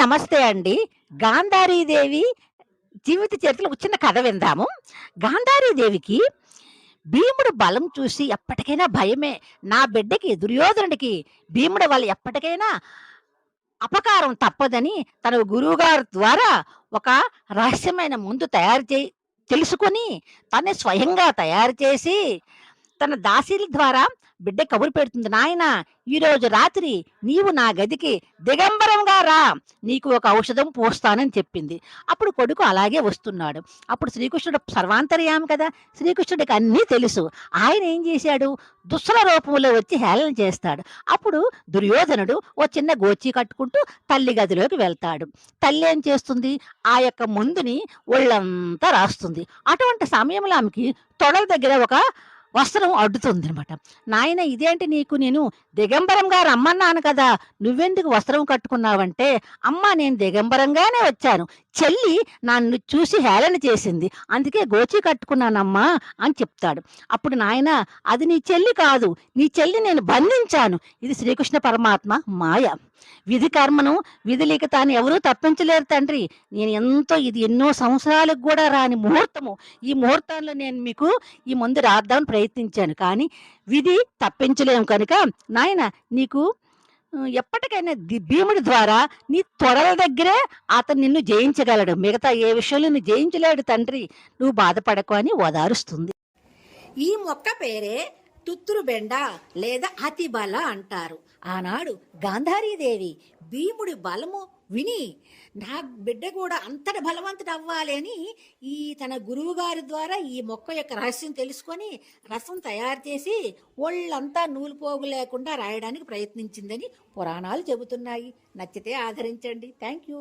నమస్తే అండి. గాంధారీదేవి జీవిత చరిత్రలో చిన్న కథ విందాము. గాంధారీదేవికి భీముడు బలం చూసి ఎప్పటికైనా భయమే. నా బిడ్డకి దుర్యోధనుడికి భీముడు వాళ్ళు ఎప్పటికైనా అపకారం తప్పదని తన గురువుగారి ద్వారా ఒక రహస్యమైన ముందు తయారు చే తెలుసుకొని తనే స్వయంగా తయారు చేసి తన దాసీల ద్వారా బిడ్డ కబురు పెడుతుంది నాయన ఈరోజు రాత్రి నీవు నా గదికి దిగంబరంగా రా నీకు ఒక ఔషధం పోస్తానని చెప్పింది. అప్పుడు కొడుకు అలాగే వస్తున్నాడు. అప్పుడు శ్రీకృష్ణుడు సర్వాంతర్యామి కదా శ్రీకృష్ణుడికి అన్నీ తెలుసు. ఆయన ఏం చేశాడు? దుస్సుల రూపంలో వచ్చి హేళన చేస్తాడు. అప్పుడు దుర్యోధనుడు ఓ చిన్న గోచి కట్టుకుంటూ తల్లి గదిలోకి వెళ్తాడు. తల్లి ఏం చేస్తుంది? ఆ యొక్క ముందుని ఒళ్ళంతా రాస్తుంది. అటువంటి సమయంలో ఆమెకి తొడల దగ్గర ఒక వస్త్రం అడ్డుతుంది అనమాట నాయన ఇదేంటి నీకు నేను దిగంబరంగా రమ్మన్నాను కదా నువ్వెందుకు వస్త్రం కట్టుకున్నావంటే అమ్మ నేను దిగంబరంగానే వచ్చాను. చెల్లి నన్ను చూసి హేళన చేసింది. అందుకే గోచి కట్టుకున్నానమ్మా అని చెప్తాడు. అప్పుడు నాయన అది నీ చెల్లి కాదు. నీ చెల్లి నేను బంధించాను. ఇది శ్రీకృష్ణ పరమాత్మ మాయ. విధి కర్మను విధి తాను ఎవరూ తప్పించలేరు తండ్రి. నేను ఎంతో ఇది ఎన్నో సంవత్సరాలకు కూడా రాని ముహూర్తము. ఈ ముహూర్తంలో నేను మీకు ఈ ముందు రాద్దామని ప్రయత్నించాను. కానీ విధి తప్పించలేము కనుక నాయన నీకు ఎప్పటికైనా ది- భీముడి ద్వారా నీ త్వరల దగ్గరే అతను నిన్ను జయించగలడు. మిగతా ఏ విషయంలో నువ్వు జయించలేడు తండ్రి. నువ్వు బాధపడకు అని ఓదారుస్తుంది. ఈ మొక్క పేరే తుత్తురు బెండ లేదా అతిబల అంటారు. ఆనాడు గాంధారీదేవి భీముడి బలము విని నా బిడ్డ కూడా అంతటి బలవంతుడు అవ్వాలి అని ఈ తన గురువుగారి ద్వారా ఈ మొక్క యొక్క రహస్యం తెలుసుకొని రసం తయారు చేసి ఒళ్ళంతా నూలుపోగు లేకుండా రాయడానికి ప్రయత్నించిందని పురాణాలు చెబుతున్నాయి. నచ్చితే ఆదరించండి. Thank you